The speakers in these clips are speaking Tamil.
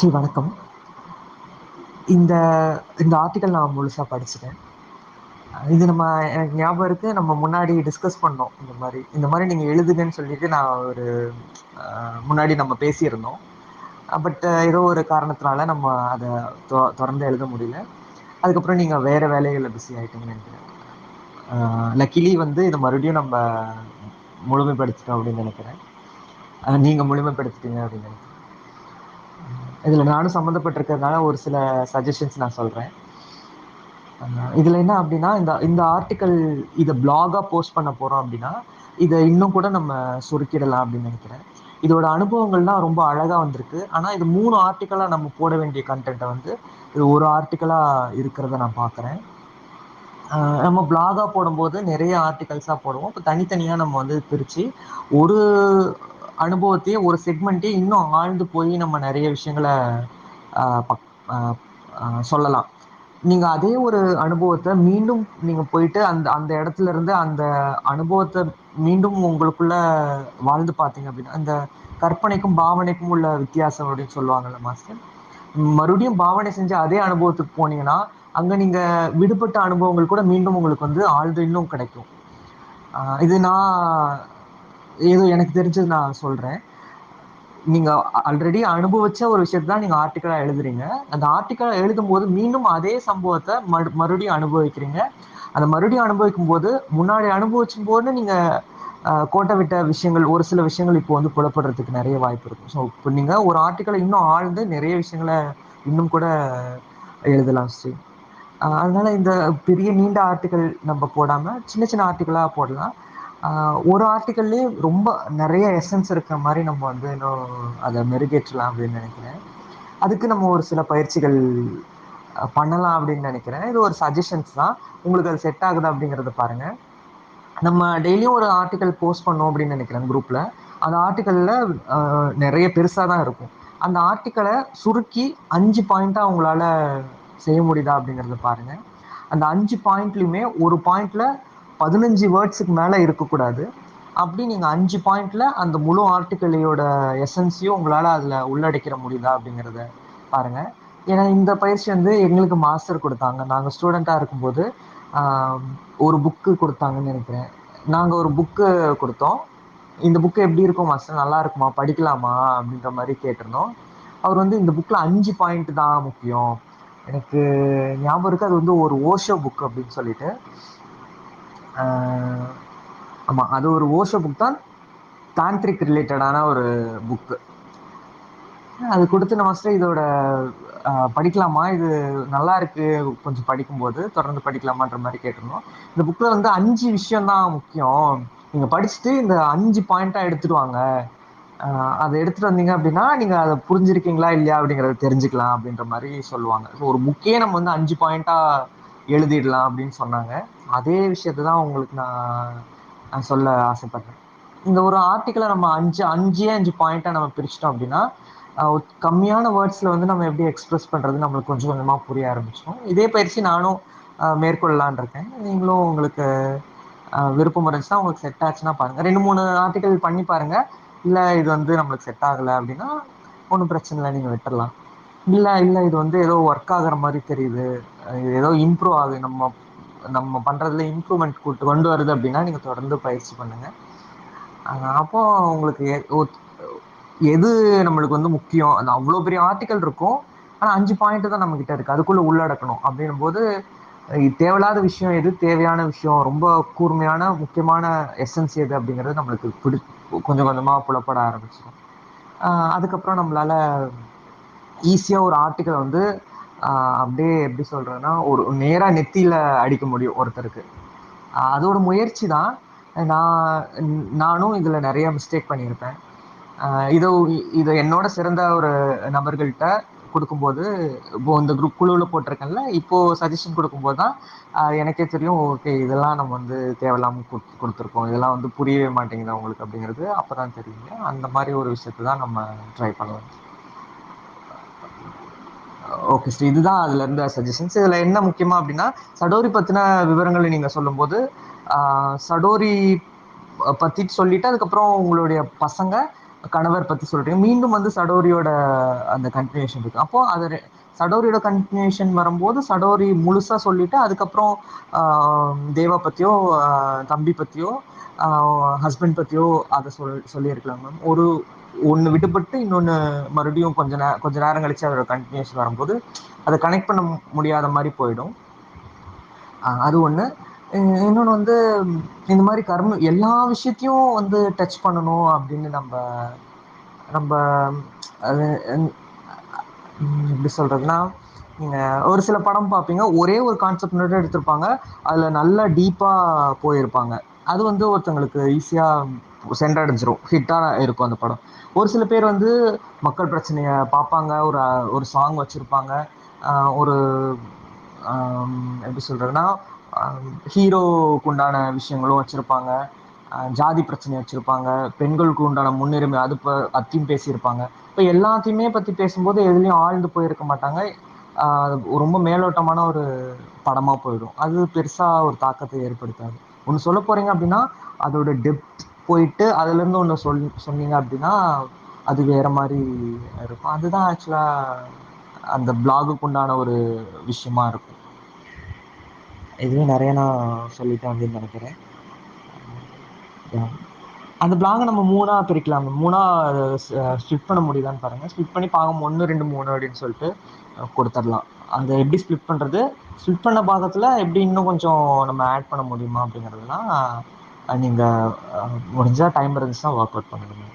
ஸ்ரீ வணக்கம். இந்த இந்த ஆர்டிக்கல் நான் முழுசாக படிச்சுட்டேன். இது நம்ம எனக்கு ஞாபகம் இருக்கு நம்ம முன்னாடி டிஸ்கஸ் பண்ணோம் இந்த மாதிரி. இந்த மாதிரி நீங்கள் எழுதுங்கன்னு சொல்லிட்டு நான் ஒரு முன்னாடி நம்ம பேசியிருந்தோம். பட் ஏதோ ஒரு காரணத்தினால நம்ம அதை தொ- தொடர்ந்து எழுத முடியல. அதுக்கப்புறம் நீங்கள் வேறு வேலைகளில் பிஸி ஆகிட்டீங்கன்னு நினைக்கிறேன். லக்கிலி வந்து இதை மறுபடியும் நம்ம முழுமைப்படுத்திட்டோம் அப்படின்னு நினைக்கிறேன். நீங்கள் முழுமைப்படுத்திட்டீங்க அப்படின்னு நினைக்கிறேன். இதில் நானும் சம்மந்தப்பட்டிருக்கிறதுனால ஒரு சில சஜஷன்ஸ் நான் சொல்கிறேன் இதில் என்ன அப்படின்னா இந்த இந்த ஆர்டிக்கல் இதை பிளாகாக போஸ்ட் பண்ண போகிறோம் அப்படின்னா இதை இன்னும் கூட நம்ம சுருக்கிடலாம் அப்படின்னு நினைக்கிறேன். இதோட அனுபவங்கள்லாம் ரொம்ப அழகாக வந்திருக்கு. ஆனால் இது மூணு ஆர்டிக்கலாக நம்ம போட வேண்டிய கண்டென்ட்டை வந்து இது ஒரு ஆர்டிக்கலாக இருக்கிறத நான் பார்க்குறேன் நம்ம பிளாகாக போடும்போது நிறைய ஆர்டிகல்ஸாக போடுவோம். இப்போ தனித்தனியாக நம்ம வந்து பிரித்து ஒரு அனுபவத்தையே ஒரு செக்மெண்ட்டே இன்னும் ஆழ்ந்து போய் நம்ம நிறைய விஷயங்களை சொல்லலாம். நீங்கள் அதே ஒரு அனுபவத்தை மீண்டும் நீங்கள் போயிட்டு அந்த அந்த இடத்துல இருந்து அந்த அனுபவத்தை மீண்டும் உங்களுக்குள்ள வாழ்ந்து பார்த்தீங்க அப்படின்னா அந்த கற்பனைக்கும் பாவனைக்கும் உள்ள வித்தியாசம் அப்படின்னு சொல்லுவாங்கல்ல மாஸ்டர்? மறுபடியும் பாவனை செஞ்ச அதே அனுபவத்துக்கு போனீங்கன்னா அங்க நீங்க விடுபட்ட அனுபவங்கள் கூட மீண்டும் உங்களுக்கு வந்து ஆழ்ந்து இன்னும் கிடைக்கும். இது நான் ஏதோ எனக்கு தெரிஞ்சது நான் சொல்றேன். நீங்க ஆல்ரெடி அனுபவிச்ச ஒரு விஷயத்தை தான் நீங்க ஆர்டிக்கலா எழுதுறீங்க. அந்த ஆர்டிக்கலா எழுதும் போது மீண்டும் அதே சம்பவத்தை மறு மறுபடியும் அனுபவிக்கிறீங்க. அந்த மறுபடியும் அனுபவிக்கும் போது முன்னாடி அனுபவிச்சும் போது நீங்க கோட்டை விட்ட விஷயங்கள் ஒரு சில விஷயங்கள் இப்போ வந்து புலப்படுறதுக்கு நிறைய வாய்ப்பு இருக்கும் ஸோ இப்போ நீங்க ஒரு ஆர்டிக்கலை இன்னும் ஆழ்ந்து நிறைய விஷயங்களை இன்னும் கூட எழுதலாம் ஸ்ரீ அதனால இந்த பெரிய நீண்ட ஆர்டிக்கல் நம்ம போடாம சின்ன சின்ன ஆர்டிக்கலா போடலாம். ஒரு ஆர்டிக்கல்லே ரொம்ப நிறைய எசன்ஸ் இருக்கிற மாதிரி நம்ம வந்து இன்னும் அதை மெருகேற்றலாம் அப்படின்னு நினைக்கிறேன். அதுக்கு நம்ம ஒரு சில பயிற்சிகள் பண்ணலாம் அப்படின்னு நினைக்கிறேன். இது ஒரு சஜஷன்ஸ் தான். உங்களுக்கு அது செட் ஆகுதா அப்படிங்கிறத பாருங்கள் நம்ம டெய்லியும் ஒரு ஆர்டிக்கல் போஸ்ட் பண்ணோம் அப்படின்னு நினைக்கிறேன் குரூப்பில் அந்த ஆர்டிக்கலில் நிறைய பெருசாக தான் இருக்கும். அந்த ஆர்டிக்கலை சுருக்கி அஞ்சு பாயிண்ட்டாக உங்களால் செய்ய முடியுதா அப்படிங்கிறத பாருங்க. அந்த அஞ்சு பாயிண்ட்லேயுமே ஒரு பாயிண்ட்டில் பதினஞ்சு வேர்ட்ஸுக்கு மேலே இருக்கக்கூடாது. அப்படி நீங்கள் அஞ்சு பாயிண்ட்ல அந்த முழு ஆர்டிக்கலையோட எசன்ஸையும் உங்களால் அதில் உள்ளடக்கிற முடியுதா அப்படிங்கிறத பாருங்க. ஏன்னா இந்த பயிற்சி வந்து எங்களுக்கு மாஸ்டர் கொடுத்தாங்க. நாங்கள் ஸ்டூடெண்ட்டாக இருக்கும்போது ஒரு புக்கு கொடுத்தாங்கன்னு நினைக்கிறேன். நாங்கள் ஒரு புக்கு கொடுத்தோம். இந்த புக்கு எப்படி இருக்கும் மாஸ்டர் நல்லா இருக்குமா? படிக்கலாமா? அப்படின்ற மாதிரி கேட்டிருந்தோம். அவர் வந்து இந்த புக்கில் அஞ்சு பாயிண்ட் தான் முக்கியம். எனக்கு ஞாபகம் இருக்கு. அது வந்து ஒரு ஓஷோ புக் அப்படின்னு சொல்லிட்டு. ஆமாம் ஆமா அது ஒரு ஓஷோ புக் தான். தாந்திரிக் ரிலேட்டடான ஒரு புக்கு அது கொடுத்து மாஸ்டர் இதோட படிக்கலாமா? இது நல்லா இருக்கு கொஞ்சம் படிக்கும்போது தொடர்ந்து படிக்கலாமான்ற மாதிரி கேட்டிருந்தோம். இந்த புக்ல வந்து அஞ்சு விஷயம் தான் முக்கியம். நீங்க படிச்சுட்டு இந்த அஞ்சு பாயிண்டா எடுத்துட்டு வாங்க. அதை எடுத்துட்டு வந்தீங்க அப்படின்னா நீங்க அதை புரிஞ்சிருக்கீங்களா இல்லையா அப்படிங்கறத தெரிஞ்சுக்கலாம் அப்படின்ற மாதிரி சொல்லுவாங்க. ஸோ ஒரு புக்கே நம்ம வந்து அஞ்சு பாயிண்டா எழுதிடலாம் அப்படின்னு சொன்னாங்க. அதே விஷயத்தை தான் உங்களுக்கு நான் நான் சொல்ல ஆசைப்படுறேன். இந்த ஒரு ஆர்டிக்கலை நம்ம அஞ்சு அஞ்சே அஞ்சு பாயிண்டா நம்ம பிரிச்சிட்டோம் அப்படின்னா கம்மியான வேர்ட்ஸில் வந்து நம்ம எப்படி எக்ஸ்ப்ரெஸ் பண்ணுறது நம்மளுக்கு கொஞ்சம் கொஞ்சமாக புரிய ஆரம்பிச்சோம் இதே பயிற்சி நானும் மேற்கொள்ளலான் இருக்கேன். நீங்களும் உங்களுக்கு விருப்பம் இருந்துச்சுன்னா உங்களுக்கு செட் ஆச்சுன்னா பாருங்கள் ரெண்டு மூணு ஆர்டிக்கல் பண்ணி பாருங்கள் இல்லை இது வந்து நம்மளுக்கு செட் ஆகலை அப்படின்னா ஒன்றும் பிரச்சனை இல்லை நீங்கள் விட்டுடலாம் இல்லை இல்லை இது வந்து ஏதோ ஒர்க் ஆகிற மாதிரி தெரியுது. இது ஏதோ இம்ப்ரூவ் ஆகுது. நம்ம நம்ம பண்ணுறதுல இம்ப்ரூவ்மெண்ட் கூட்டு கொண்டு வருது அப்படின்னா நீங்கள் தொடர்ந்து பயிற்சி பண்ணுங்கள் அப்போது உங்களுக்கு எ- எது நம்மளுக்கு வந்து முக்கியம்? அந்த அவ்வளோ பெரிய ஆர்டிக்கல் இருக்கும். ஆனால் அஞ்சு பாயிண்ட் தான் நம்மக்கிட்ட இருக்குது அதுக்குள்ளே உள்ளடக்கணும். அப்படின்னும் போது தேவையில்லாத விஷயம் எது? தேவையான விஷயம் ரொம்ப கூர்மையான முக்கியமான எசன்ஸ் எது அப்படிங்கிறது நம்மளுக்கு பிடி கொஞ்சம் கொஞ்சமாக புலப்பட ஆரம்பிச்சிடும் அதுக்கப்புறம் நம்மளால் ஈஸியாக ஒரு ஆர்டிக்கலை வந்து அப்படியே எப்படி சொல்றேன்னா ஒரு நேராக நெத்தியில் அடிக்க முடியும் ஒருத்தருக்கு. அதோட முயற்சி தான் நான் நானும் இதில் நிறைய மிஸ்டேக் பண்ணியிருப்பேன். இதை இதை என்னோட சிறந்த ஒரு நபர்கள்ட்ட கொடுக்கும்போது இப்போ இந்த குரூப் குழுவில் போட்டிருக்கேன்ல இப்போது சஜஷன் கொடுக்கும்போது தான் எனக்கே தெரியும் ஓகே இதெல்லாம் நம்ம வந்து தேவையில்லாமல் கொடு கொடுத்துருக்கோம். இதெல்லாம் வந்து புரியவே மாட்டேங்குது அவங்களுக்கு அப்படிங்கிறது அப்போ தான் தெரியுங்க அந்த மாதிரி ஒரு விஷயத்தை தான் நம்ம ட்ரை பண்ணலாம். ஓகே ஸ்ரீ இதுதான் அதுல இருந்த சஜஷன்ஸ் இதுல என்ன முக்கியமா அப்படின்னா சடோரி பத்தின விவரங்களை நீங்க சொல்லும்போது சடோரி பத்தி சொல்லிட்டு அதுக்கப்புறம் உங்களுடைய பசங்க கணவர் பத்தி சொல்றீங்க. மீண்டும் வந்து சடோரியோட அந்த கண்டினியூஷன் இருக்கு. அப்போ அது சடோரியோட கண்டினியூஷன் வரும்போது சடோரி முழுசா சொல்லிட்டு அதுக்கப்புறம் தேவா பத்தியோ தம்பி பத்தியோ ஹஸ்பண்ட் பத்தியோ அதை சொல் சொல்லியிருக்கலாம் மேம் ஒரு ஒன்று விடுபட்டு இன்னொன்று மறுபடியும் கொஞ்ச நே கொஞ்ச நேரம் கழிச்சு அதோட கண்டினியூஷன் வரும்போது அதை கனெக்ட் பண்ண முடியாத மாதிரி போயிடும். அது ஒன்று இன்னொன்று வந்து இந்த மாதிரி கர்ம எல்லா விஷயத்தையும் வந்து டச் பண்ணணும் அப்படின்னு நம்ம நம்ம அது எப்படி சொல்கிறதுனா நீங்கள் ஒரு சில படம் பார்ப்பீங்க ஒரே ஒரு கான்செப்ட் மட்டும் எடுத்திருப்பாங்க அதில் நல்லா டீப்பாக போயிருப்பாங்க. அது வந்து ஒருத்தங்களுக்கு ஈஸியாக சென்றடைஞ்சிரும். ஹிட்டாக இருக்கும் அந்த படம். ஒரு சில பேர் வந்து மக்கள் பிரச்சனையை பார்ப்பாங்க ஒரு ஒரு சாங் வச்சுருப்பாங்க. ஒரு எப்படி சொல்கிறதுன்னா ஹீரோவுக்கு உண்டான விஷயங்களும் வச்சுருப்பாங்க. ஜாதி பிரச்சனை வச்சுருப்பாங்க. பெண்களுக்கு உண்டான முன்னுரிமை அது இப்போ அத்தையும் பேசியிருப்பாங்க. இப்போ எல்லாத்தையுமே பற்றி பேசும்போது எதுலேயும் ஆழ்ந்து போயிருக்க மாட்டாங்க. அது ரொம்ப மேலோட்டமான ஒரு படமாக போயிடும். அது பெருசாக ஒரு தாக்கத்தை ஏற்படுத்தாது. ஒன்று சொல்ல போகிறீங்க அப்படின்னா அதோட டெப்த் போயிட்டு அதுலேருந்து ஒன்று சொல் சொன்னீங்க அப்படின்னா அது வேற மாதிரி இருக்கும். அதுதான் ஆக்சுவலாக அந்த பிளாகுக்கு உண்டான ஒரு விஷயமா இருக்கும். இதுவும் நிறைய நான் சொல்லிட்டேன் அப்படின்னு நினைக்கிறேன். அந்த பிளாகை நம்ம மூணாக பிரிக்கலாம். மூணாக ஸ்ப்ளிட் பண்ண முடியுதான்னு பாருங்க. ஸ்ப்ளிட் பண்ணி பாகம் ஒன்று ரெண்டு மூணு அப்படின்னு சொல்லிட்டு கொடுத்துடலாம். அந்த எப்படி ஸ்ப்ளிட் பண்ணுறது ஸ்ப்ளிட் பண்ண பாகத்தில் எப்படி இன்னும் கொஞ்சம் நம்ம ஆட் பண்ண முடியுமா அப்படிங்கிறதுலாம் நீங்கள் முடிஞ்சால் டைம் இருந்துச்சுன்னா ஒர்க் அவுட் பண்ணுங்க.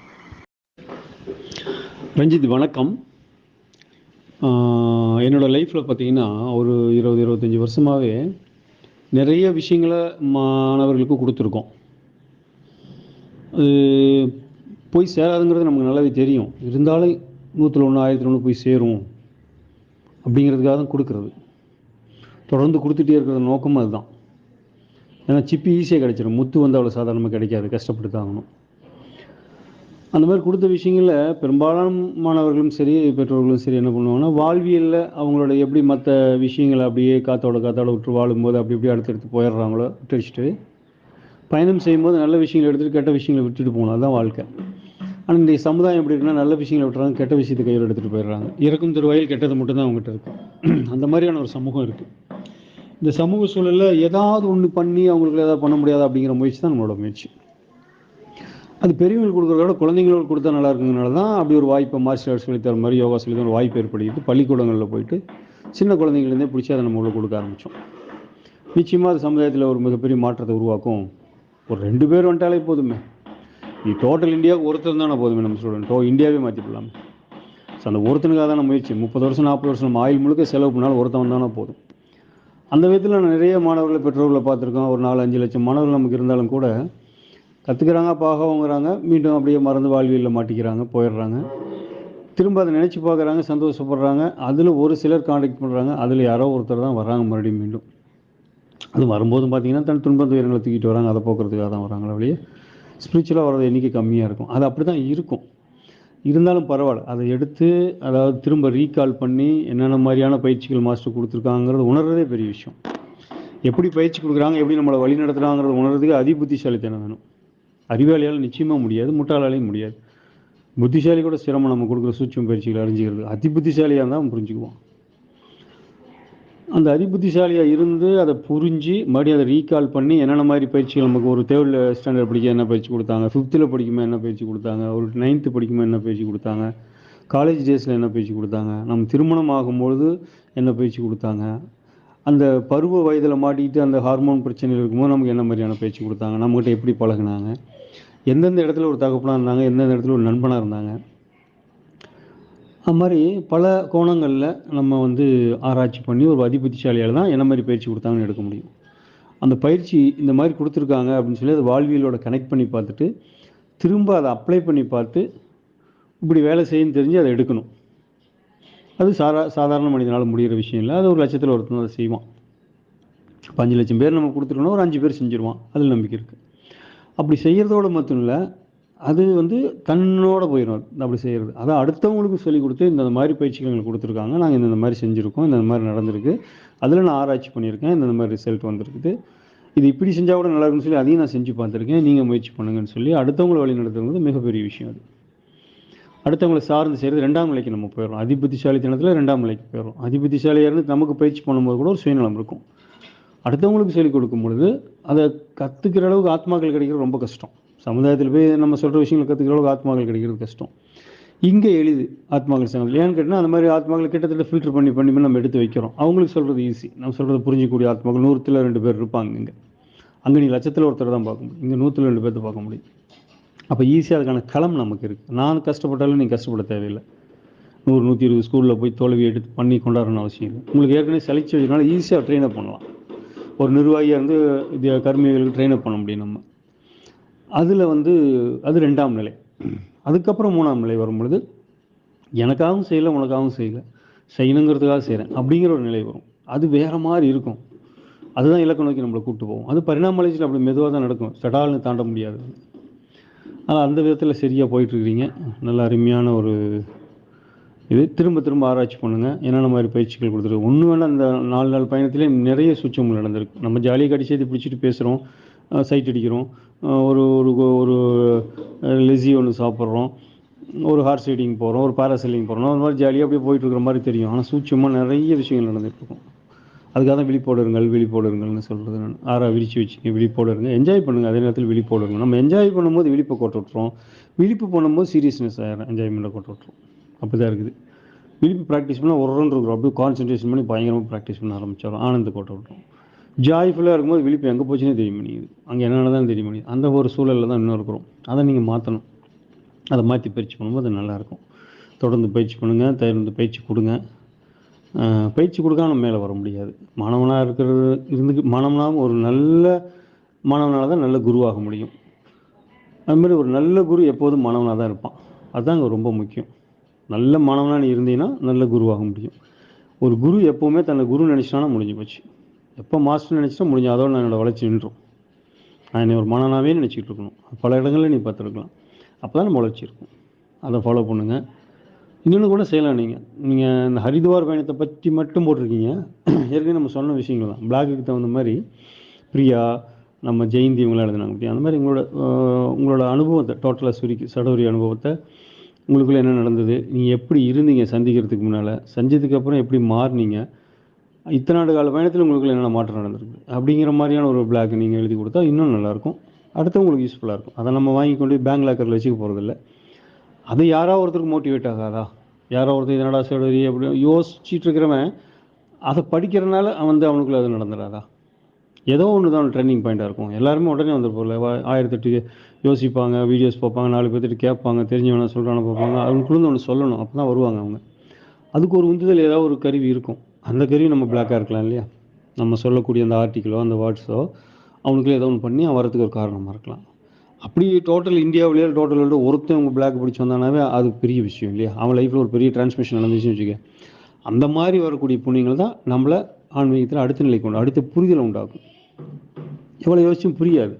ரஞ்சித் வணக்கம். என்னோடய லைஃப்பில் பார்த்தீங்கன்னா ஒரு இருபது இருபத்தஞ்சி வருஷமாகவே நிறைய விஷயங்களை மாணவர்களுக்கு கொடுத்துருக்கோம். அது போய் சேராதுங்கிறது நமக்கு நல்லாவே தெரியும். இருந்தாலும் நூற்றில் ஒன்று ஆயிரத்தில் ஒன்று போய் சேரும் அப்படிங்கிறதுக்காக தான் கொடுக்குறது. தொடர்ந்து கொடுத்துட்டே இருக்கிற நோக்கமும் அதுதான். ஏன்னா சிப்பி ஈஸியாக கிடைச்சிடும் முத்து வந்து அவ்வளோ சாதாரணமாக கிடைக்காது. கஷ்டப்பட்டு தான் ஆகணும். அந்த மாதிரி கொடுத்த விஷயங்களில் பெரும்பாலான மாணவர்களும் சரி பெற்றோர்களும் சரி என்ன பண்ணுவாங்கன்னா வாழ்வியலில் அவங்களோட எப்படி மற்ற விஷயங்களை அப்படியே காத்தோட காத்தோட விட்டு வாழும்போது அப்படி இப்படி அடுத்தடுத்து போயிடுறாங்களோ விட்டு வச்சுட்டு பயணம் செய்யும்போது நல்ல விஷயங்களை எடுத்துகிட்டு கெட்ட விஷயங்களை விட்டுட்டு போகணும். அதுதான் வாழ்க்கை. ஆனால் இந்த சமுதாயம் எப்படி இருக்குன்னா நல்ல விஷயங்களை விட்டுறாங்க கெட்ட விஷயத்தை கையில் எடுத்துகிட்டு போயிடுறாங்க. இறக்கும் திருவாயில் கெட்டது மட்டும்தான் அவங்ககிட்ட இருக்கும். அந்த மாதிரியான ஒரு சமூகம் இருக்குது இந்த சமூக சூழலில் ஏதாவது ஒன்று பண்ணி அவங்களுக்கு ஏதாவது பண்ண முடியாது அப்படிங்கிற முயற்சி தான் நம்மளோட முயற்சி. அது பெரியவங்களுக்கு கொடுக்குறத விட குழந்தைங்களுக்கு கொடுத்தா நல்லா இருக்குங்கிறனால தான் அப்படி ஒரு வாய்ப்பை மார்ஷல் ஆர்ட்ஸ் சொல்லி தர மாதிரி யோகா சொல்லி தர ஒரு வாய்ப்பு ஏற்படுத்திட்டு பள்ளிக்கூடங்களில் போயிட்டு சின்ன குழந்தைங்கள்லேருந்தே பிடிச்சி அதை நம்ம கொடுக்க ஆரம்பித்தோம் நிச்சயமாக அது சமுதாயத்தில் ஒரு மிகப்பெரிய மாற்றத்தை உருவாக்கும். ஒரு ரெண்டு பேர் வந்துட்டாலே போதுமே. நீ டோட்டல் இந்தியாவுக்கு ஒருத்தர் தானே போதுமே நம்ம ஸ்டூடெண்ட் டோ இந்தியாவே மாற்றி ஸோ அந்த ஒருத்தனுக்காக தானே முயற்சி. முப்பது வருஷம் நாற்பது வருஷம் நம்ம ஆயுள் முழுக்க செலவு பண்ணாலும் ஒருத்தன் வந்தானே போதும். அந்த விதத்தில் நான் நிறைய மாணவர்களை பெற்றோர்களை பார்த்துருக்கோம். ஒரு நாலு அஞ்சு லட்சம் மாணவர்கள் நமக்கு இருந்தாலும் கூட கற்றுக்குறாங்க பாகவங்கிறாங்க மீண்டும் அப்படியே மறந்து வாழ்வியலில் மாட்டிக்கிறாங்க போயிடுறாங்க. திரும்ப அதை நினச்சி பார்க்குறாங்க சந்தோஷப்படுறாங்க. அதில் ஒரு சிலர் காண்டாக்ட் பண்ணுறாங்க அதில் யாரோ ஒருத்தர் தான் வராங்க மறுபடியும் மீண்டும். அது வரும்போதும் பார்த்தீங்கன்னா தன் துன்ப துயரங்களை தூக்கிட்டு வராங்க அதை போக்குறதுக்காக தான் வராங்களே வழியே ஸ்பிரிச்சுவலாக வர்றது எண்ணிக்கை கம்மியாக இருக்கும். அது அப்படி தான் இருக்கும். இருந்தாலும் பரவாயில்ல. அதை எடுத்து அதாவது திரும்ப ரீகால் பண்ணி என்னென்ன மாதிரியான பயிற்சிகள் மாஸ்டர் கொடுத்துருக்காங்கிறது உணர்றதே பெரிய விஷயம். எப்படி பயிற்சி கொடுக்குறாங்க எப்படி நம்மளை வழி நடத்துகிறாங்கிறது உணர்றதுக்கு அதிபுத்திசாலித்தனம் வேணும். அறிவாளியால் நிச்சயமாக முடியாது முட்டாளாலையும் முடியாது. புத்திசாலி கூட சிரமம் நம்ம கொடுக்குற சூட்சம் பயிற்சிகளை அறிஞ்சிக்கிறது. அதி புத்திசாலியாக இருந்தால் புரிஞ்சுக்குவோம் புரிஞ்சுக்குவான். அந்த அதிபுத்திசாலியாக இருந்து அதை புரிஞ்சு மறுபடியும் அதை ரீகால் பண்ணி என்னென்ன மாதிரி பயிற்சிகள் நமக்கு ஒரு தேர்ட் ஸ்டாண்டர்ட் படிக்க என்ன பயிற்சி கொடுத்தாங்க? ஃபிஃப்த்தில் படிக்கும்போது என்ன பயிற்சி கொடுத்தாங்க? ஒரு நைன்த்து படிக்கும்போது என்ன பயிற்சி கொடுத்தாங்க? காலேஜ் டேஸில் என்ன பயிற்சி கொடுத்தாங்க? நம்ம திருமணம் ஆகும்பொழுது என்ன பயிற்சி கொடுத்தாங்க? அந்த பருவ வயதில் மாட்டிக்கிட்டு அந்த ஹார்மோன் பிரச்சனையில் இருக்கும்போது நமக்கு என்ன மாதிரியான பயிற்சி கொடுத்தாங்க? நம்மகிட்ட எப்படி பழகுனாங்க? எந்தெந்த இடத்துல ஒரு தகப்பனாக இருந்தாங்க? எந்தெந்த இடத்துல ஒரு நண்பனாக இருந்தாங்க? அது மாதிரி பல கோணங்களில் நம்ம வந்து ஆராய்ச்சி பண்ணி ஒரு அதிபுத்திசாலியால் தான் என்ன மாதிரி பயிற்சி கொடுத்தாங்கன்னு எடுக்க முடியும். அந்த பயிற்சி இந்த மாதிரி கொடுத்துருக்காங்க அப்படின்னு சொல்லி அதை வாழ்வியலோட கனெக்ட் பண்ணி பார்த்துட்டு திரும்ப அதை அப்ளை பண்ணி பார்த்து இப்படி வேலை செய்யணும்னு தெரிஞ்சு அதை எடுக்கணும். அது சாரா சாதாரண மனிதனால் முடிகிற விஷயம் இல்லை. அது ஒரு லட்சத்தில் ஒருத்தன் அதை செய்வான். இப்போ அஞ்சு லட்சம் பேர் நம்ம கொடுத்துருக்கோன்னா ஒரு அஞ்சு பேர் செஞ்சுருவான். அதில் நம்பிக்கை இருக்குது அப்படி செய்கிறதோட மட்டும் இல்லை அது வந்து தன்னோட போயிடும் அது அப்படி செய்கிறது அதை அடுத்தவங்களுக்கு சொல்லி கொடுத்து இந்த மாதிரி பயிற்சிகள் எங்களுக்கு கொடுத்துருக்காங்க. நாங்கள் இந்த மாதிரி செஞ்சுருக்கோம். இந்த மாதிரி நடந்திருக்கு. அதில் நான் ஆராய்ச்சி பண்ணியிருக்கேன். இந்த மாதிரி ரிசல்ட் வந்திருக்குது. இது இப்படி செஞ்சால் கூட நல்லா இருக்குன்னு சொல்லி அதையும் நான் செஞ்சு பார்த்துருக்கேன். நீங்கள் முயற்சி பண்ணுங்கன்னு சொல்லி அடுத்தவங்களை வழி நடத்துறது மிகப்பெரிய விஷயம் அது. அடுத்தவங்களை சார்ந்து செய்கிறது ரெண்டாம் நிலைக்கு நம்ம போயிடுறோம். அதிபுத்திசாலித்தனத்தில் ரெண்டாம் நிலைக்கு போயிடும் அதிபுத்திசாலியாக இருந்து நமக்கு பயிற்சி பண்ணும்போது கூட ஒரு சுயநலம் இருக்கும். அடுத்தவங்களுக்கு சொல்லிக் கொடுக்கும் பொழுது அதை கற்றுக்கிற அளவுக்கு ஆத்மாக்கள் கிடைக்கிறது ரொம்ப கஷ்டம். சமுதாயத்தில் போய் நம்ம சொல்கிற விஷயங்களை கற்றுக்கிற அளவுக்கு ஆத்மாக்கள் கிடைக்கிறது கஷ்டம். இங்கே எளிது ஆத்மாக்கள் சங்கத்தில் ஏன்னு கேட்டால் அந்த மாதிரி ஆத்மாக்களை கிட்டத்தட்ட ஃபில்டர் பண்ணி பண்ணி பண்ணி நம்ம எடுத்து வைக்கிறோம். அவங்களுக்கு சொல்கிறது ஈஸி நம்ம சொல்கிறத புரிஞ்சிக்கக்கூடிய ஆத்மாக்கள் நூறுத்தில் ரெண்டு பேர் இருப்பாங்க இங்கே. அங்கே நீ லட்சத்தில் ஒருத்தர் தான் பார்க்க முடியும். இங்கே நூற்றில் ரெண்டு பேர்த்த பார்க்க முடியும். அப்போ ஈஸியாக அதுக்கான களம் நமக்கு இருக்குது நான் கஷ்டப்பட்டாலும் நீ கஷ்டப்பட தேவையில்லை. நூறு நூற்றி இருபது ஸ்கூலில் போய் தோல்வி எடுத்து பண்ணி கொண்டாடணும்னு அவசியம் இல்லை. உங்களுக்கு ஏற்கனவே செலக்ட் வச்சதுனால ஈஸியாக ட்ரெயின் அப் பண்ணலாம். ஒரு நிர்வாகியாக இருந்து இது கர்மிகளுக்கு ட்ரெயின் அப் பண்ண முடியும் நம்ம. அதில் வந்து அது ரெண்டாம் நிலை. அதுக்கப்புறம் மூணாம் நிலை வரும்பொழுது எனக்காகவும் செய்யலை உனக்காகவும் செய்யலை செய்யணுங்கிறதுக்காக செய்கிறேன் அப்படிங்கிற ஒரு நிலை வரும். அது வேறு மாதிரி இருக்கும். அதுதான் இலக்கு நோக்கி நம்மளை கூப்பிட்டு போவோம் அது பரிணாம வளர்ச்சியில் அப்படி மெதுவாக தான் நடக்கும். சடால்னு தாண்ட முடியாது. ஆனால் அந்த விதத்தில் சரியாக போயிட்டுருக்கிறீங்க நல்ல அருமையான ஒரு இது. திரும்ப திரும்ப ஆராய்ச்சி பண்ணுங்கள் என்னென்ன மாதிரி பயிற்சிகள் கொடுத்துருக்கு. ஒன்று வேணால் அந்த நாலு நாள் பயணத்திலே நிறைய சுச்சங்கள் நடந்திருக்கு. நம்ம ஜாலியாக கடிச்சு இது பிடிச்சிட்டு பேசுகிறோம் சைட் அடிக்கிறோம். ஒரு ஒரு ஒரு லெஸி ஒன்று சாப்பிட்றோம். ஒரு ஹார்ஸ் ரைடிங் போகிறோம் ஒரு பேராசைலிங் போகிறோம் அந்த மாதிரி ஜாலியாக அப்படியே போயிட்டு இருக்கிற மாதிரி தெரியும். ஆனால் சூட்சமாக நிறைய விஷயங்கள் நடந்துகிட்ருக்கும் இருக்கும். அதுக்காக தான் விழிப்போடுங்கள் விழிப்போடுங்கள்னு சொல்கிறது நான். ஆறாக விரிச்சு வச்சுங்க விழிப்போடுங்க என்ஜாய் பண்ணுங்கள் அதே நேரத்தில் விழிப்போடுங்க நம்ம என்ஜாய் பண்ணும்போது விழிப்பை கொட்ட விட்றோம் விழிப்பு பண்ணும்போது சீரியஸ்னஸ் ஆகிடும் என்ஜாய்மெண்ட்டை கொட்ட விட்டுரும் அப்படி தான் இருக்குது. விழிப்பு ப்ராக்டிஸ் பண்ணால் ஒரு ரன் இருக்கிறோம். அப்படியே கான்சன்ட்ரேஷன் பண்ணி பயங்கரமாக ப்ராக்டிஸ் பண்ண ஆரம்பிச்சிடும் ஆனந்த கொட்ட விட்டுரும் ஜாய்ஃபுல்லாக இருக்கும்போது விழிப்பு எங்கே போச்சுன்னே தெரிய முடியுது அங்கே என்ன நடந்தாலும் தெரிய முடியுது அந்த ஒரு சூழலில் தான் இன்னும் இருக்கிறோம். அதை நீங்கள் மாற்றணும் அதை மாற்றி பயிற்சி பண்ணும்போது அது நல்லாயிருக்கும் தொடர்ந்து பயிற்சி பண்ணுங்கள் தொடர்ந்து பயிற்சி கொடுங்க. பயிற்சி கொடுக்காம நம்ம மேலே வர முடியாது. மாணவனாக இருக்கிறது இருந்து மாணவனாகவும் ஒரு நல்ல மாணவனால தான் நல்ல குருவாக முடியும். அதுமாதிரி ஒரு நல்ல குரு எப்போதும் மாணவனாக தான் இருப்பான். அதுதான் அங்கே ரொம்ப முக்கியம். நல்ல மாணவனாக நீ இருந்தீங்கன்னா நல்ல குருவாக முடியும். ஒரு குரு எப்போவுமே தன்னை குரு நினச்சிட்டானா முடிஞ்சு போச்சு. எப்போ மாஸ்டர் நினச்சிட்டா முடிஞ்ச அதோட நான் என்னோட வளர்ச்சி நின்றோம். நான் என்னை ஒரு மாணவனாகவே நினச்சிக்கிட்டு இருக்கணும். பல இடங்களில் நீ பார்த்துருக்கலாம். அப்போ தான் நம்ம வளர்ச்சி இருக்கும். அதை ஃபாலோ பண்ணுங்கள் இன்னொன்று கூட செய்யலாம் நீங்கள் நீங்கள் இந்த ஹரித்வார் பயணத்தை பற்றி மட்டும் போட்டிருக்கீங்க. ஏற்கனவே நம்ம சொன்ன விஷயங்கள் தான். பிளாக்குக்கு தகுந்த மாதிரி பிரியா நம்ம ஜெயந்தி இவங்களாம் எழுதுனாங்க பற்றி அந்த மாதிரி உங்களோட உங்களோட அனுபவத்தை டோட்டலாக சுருக்கி சடோரி அனுபவத்தை உங்களுக்குள்ளே என்ன நடந்தது? நீங்கள் எப்படி இருந்தீங்க சந்திக்கிறதுக்கு முன்னால்? செஞ்சதுக்கு எப்படி மாறினீங்க? இத்தனை நாடு கால பயணத்தில் உங்களுக்குள்ள என்னென்ன மாற்றம் நடந்திருக்கு? அப்படிங்கிற மாதிரியான ஒரு பிளாக் நீங்கள் எழுதி கொடுத்தா இன்னும் நல்லாயிருக்கும். அடுத்து உங்களுக்கு யூஸ்ஃபுல்லாக இருக்கும். அதை நம்ம வாங்கி கொண்டு பேங்க் லாக்கரில் வச்சுக்க போகிறதில்ல அது யாராவது ஒருத்தருக்கு மோட்டிவேட் ஆகாதா? யாரோ ஒருத்தர் இதனடா சடரி அப்படி யோசிச்சுட்டு இருக்கிறவன் அதை படிக்கிறனால அவன் வந்து அவனுக்குள்ள அது நடந்துடாதா ஏதோ ஒன்று தான் ட்ரெண்டிங் பாயிண்ட்டாக இருக்கும். எல்லாருமே உடனே வந்துருப்போம்ல ஆயிரத்தெட்டு யோசிப்பாங்க வீடியோஸ் பார்ப்பாங்க நாலு பேர்த்துட்டு கேட்பாங்க தெரிஞ்சவனா சொல்கிறான பார்ப்பாங்க அவங்களுக்குள்ள ஒன்று சொல்லணும். அப்போ தான் வருவாங்க அவங்க. அதுக்கு ஒரு உந்துதல் ஏதாவது ஒரு கருவி இருக்கும். அந்த கருவி நம்ம பிளாக்காக இருக்கலாம் இல்லையா? நம்ம சொல்லக்கூடிய அந்த ஆர்டிக்கிளோ அந்த வேர்ட்ஸோ அவனுக்குள்ளே ஏதோ ஒன்று பண்ணி அவன் வரதுக்கு ஒரு காரணமாக இருக்கலாம். அப்படி டோட்டல் இந்தியாவிலேயே டோட்டல் வந்து ஒருத்தன் உங்கள் பிளாக் பிடிச்சி வந்தானாவே அது பெரிய விஷயம் இல்லையா? அவன் லைஃப்பில் ஒரு பெரிய டிரான்ஸ்மிஷன் நடந்துச்சுன்னு வச்சுக்க அந்த மாதிரி வரக்கூடிய புண்ணியங்கள் தான் நம்மளை ஆன்மீகத்தில் அடுத்த நிலைக்கு உண்டு அடுத்த புரிதலை உண்டாக்கும். எவ்வளோ யோசிச்சும் புரியாது.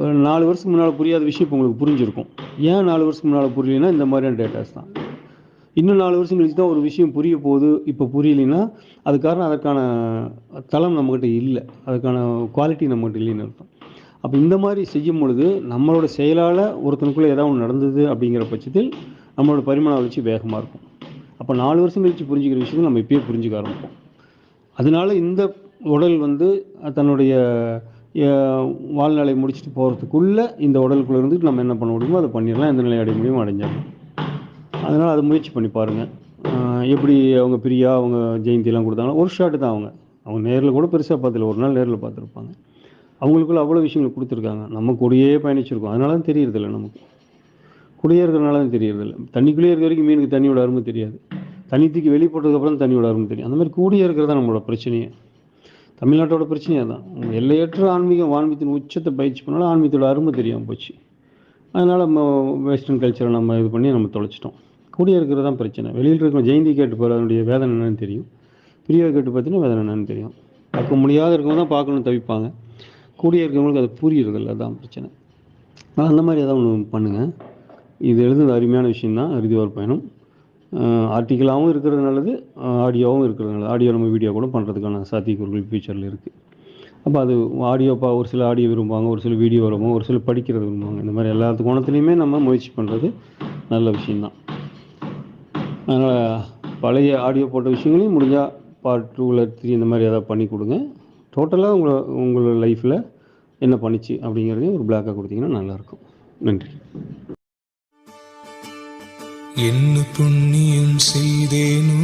ஒரு நாலு வருஷத்துக்கு முன்னால் புரியாத விஷயம் இப்போ உங்களுக்கு புரிஞ்சிருக்கும். ஏன் நாலு வருஷத்துக்கு முன்னால் புரியலன்னா இந்த மாதிரியான டேட்டாஸ் தான். இன்னும் நாலு வருஷம் கழிச்சு தான் ஒரு விஷயம் புரிய போகுது. இப்போ புரியலைன்னா அது காரணம் அதற்கான தளம் நம்மக்கிட்ட இல்லை. அதுக்கான குவாலிட்டி நம்மகிட்ட இல்லைன்னு அர்த்தம். அப்போ இந்த மாதிரி செய்யும் பொழுது நம்மளோட செயலால் ஒருத்தனுக்குள்ளே ஏதாவது ஒன்று நடந்தது அப்படிங்கிற பட்சத்தில் நம்மளோட பரிமாண வளர்ச்சி வேகமாக இருக்கும். அப்போ நாலு வருஷம் கழிச்சு புரிஞ்சுக்கிற விஷயத்தை நம்ம இப்பயே புரிஞ்சுக்க ஆரம்பிப்போம். அதனால இந்த உடல் வந்து தன்னுடைய வாழ்நாளை முடிச்சுட்டு போகிறதுக்குள்ளே இந்த உடலுக்குள்ளே இருந்துட்டு நம்ம என்ன பண்ண முடியுமோ அதை பண்ணிடலாம். எந்த நிலை அடைய முடியுமோ அடைஞ்சிடலாம். அதனால் அதை முயற்சி பண்ணி பாருங்கள் எப்படி அவங்க பிரியா அவங்க ஜெயந்திலாம் கொடுத்தாங்கன்னா ஒரு ஷாட்டு தான் அவங்க. அவங்க நேரில் கூட பெருசாக பார்த்துல ஒரு நாள் நேரில் பார்த்துருப்பாங்க. அவங்களுக்குள்ள அவ்வளோ விஷயங்கள் கொடுத்துருக்காங்க. நம்ம கூடயே பயணிச்சிருக்கோம். அதனால தான் தெரியறதில்ல நமக்கு. கூடயே இருக்கிறனால தான் தெரியறதில்ல. தண்ணிக்குள்ளேயே இருக்க வரைக்கும் மீனுக்கு தண்ணியோட அருமை தெரியாது. தண்ணி தூக்கி வெளிப்பட்டதுக்கப்புறம் தான் தண்ணியோட அருமை தெரியும். அந்த மாதிரி கூடயே இருக்கிறது தான் நம்மளோட பிரச்சனையே. தமிழ்நாட்டோட பிரச்சனையே தான் எல்லையற்ற ஆன்மீகம் ஆன்மீகத்தின் உச்சத்தை பயிற்சி பண்ணாலும் ஆன்மீகத்தோட அருமை தெரியாமல் போச்சு. அதனால் நம்ம வெஸ்டர்ன் கல்ச்சரை நம்ம இது பண்ணி நம்ம தொலைச்சிட்டோம். கூடிய இருக்கிறது தான் பிரச்சனை. வெளியில் இருக்கிற ஜெயந்தி கேட்டு போகிற அதனுடைய வேதனை என்னன்னு தெரியும். பிரியாவை கேட்டு பார்த்தீங்கன்னா வேதனை என்னன்னு தெரியும். பார்க்க முடியாத இருக்கவங்க தான் பார்க்கணும் தவிப்பாங்க. கூடிய இருக்கிறவங்களுக்கு அது புரியறதில்ல அதான் பிரச்சனை. அந்த மாதிரி ஏதாவது ஒன்று பண்ணுங்கள் இது எழுதுனது அருமையான விஷயந்தான் அறுதிவார் பயணம். ஆர்டிக்கலாகவும் இருக்கிறது நல்லது ஆடியோவும் இருக்கிறது நல்லது. ஆடியோ நம்ம வீடியோ கூட பண்ணுறதுக்கான சாத்தியக்கூறுகள் ஃபியூச்சரில் இருக்குது அப்போ அது ஆடியோ பா ஒரு சில ஆடியோ விரும்புவாங்க ஒரு சில வீடியோ விரும்புவாங்க ஒரு சில படிக்கிறது விரும்புவாங்க. இந்த மாதிரி எல்லாத்து கோணத்துலேயுமே நம்ம முயற்சி பண்ணுறது நல்ல விஷயந்தான் அதனால் பழைய ஆடியோ போட்ட விஷயங்களையும் முடிஞ்சால் பார்ட் டூவில் த்ரீ இந்த மாதிரி ஏதாவது பண்ணி கொடுங்க. டோட்டலாக உங்களை உங்களோட லைஃப்பில் என்ன பண்ணிச்சு அப்படிங்கிறதையும் ஒரு பிளாக்காக கொடுத்தீங்கன்னா நல்லாயிருக்கும். நன்றி. என்ன புண்ணியம் செய்தேனோ